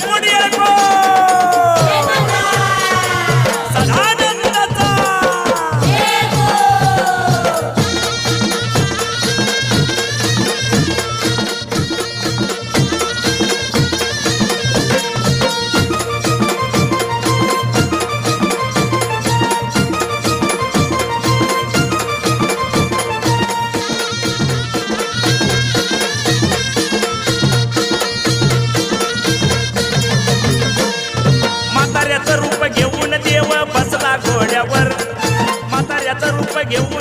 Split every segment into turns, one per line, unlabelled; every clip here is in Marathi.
கொடியேற்போம் म्हाताऱ्याचं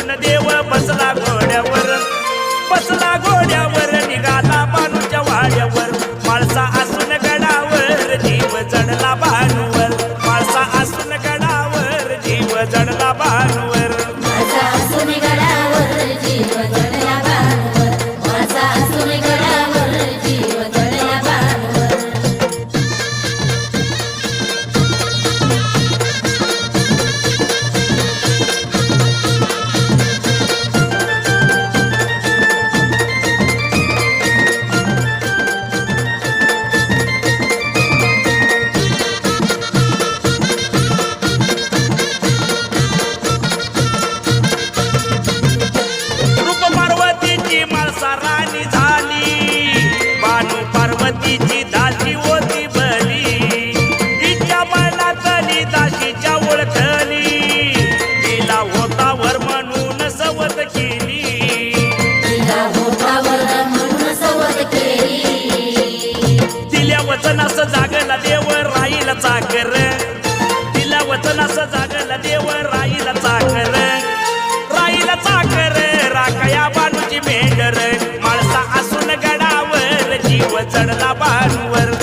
मतीची தடலா பாடுவர்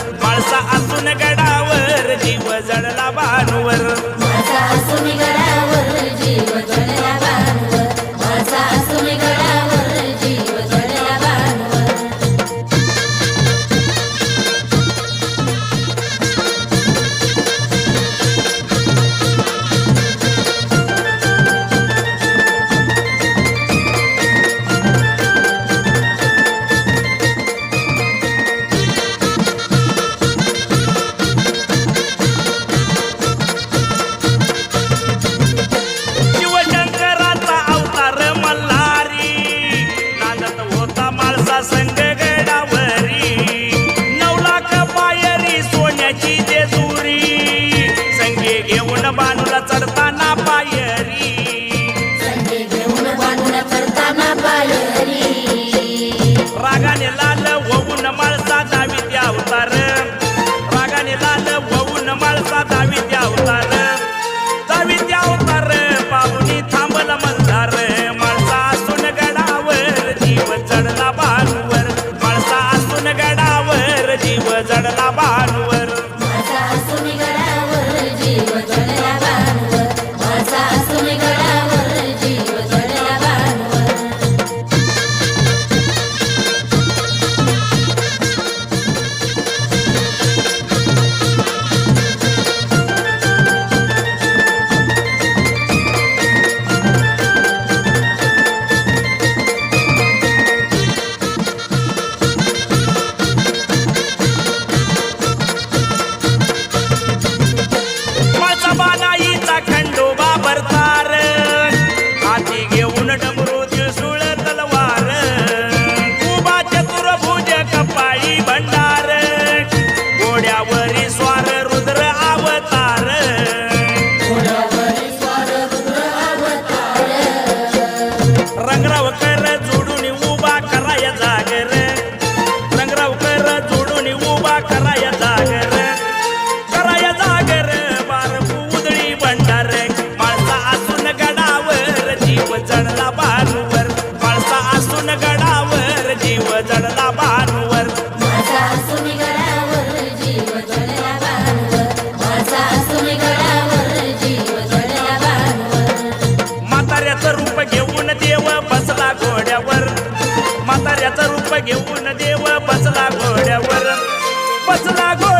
रूप घेऊन देव बसला घोड्यावर. म्हाताऱ्याचा रूप घेऊन देव बसला घोड्यावर. बसला
घोड्या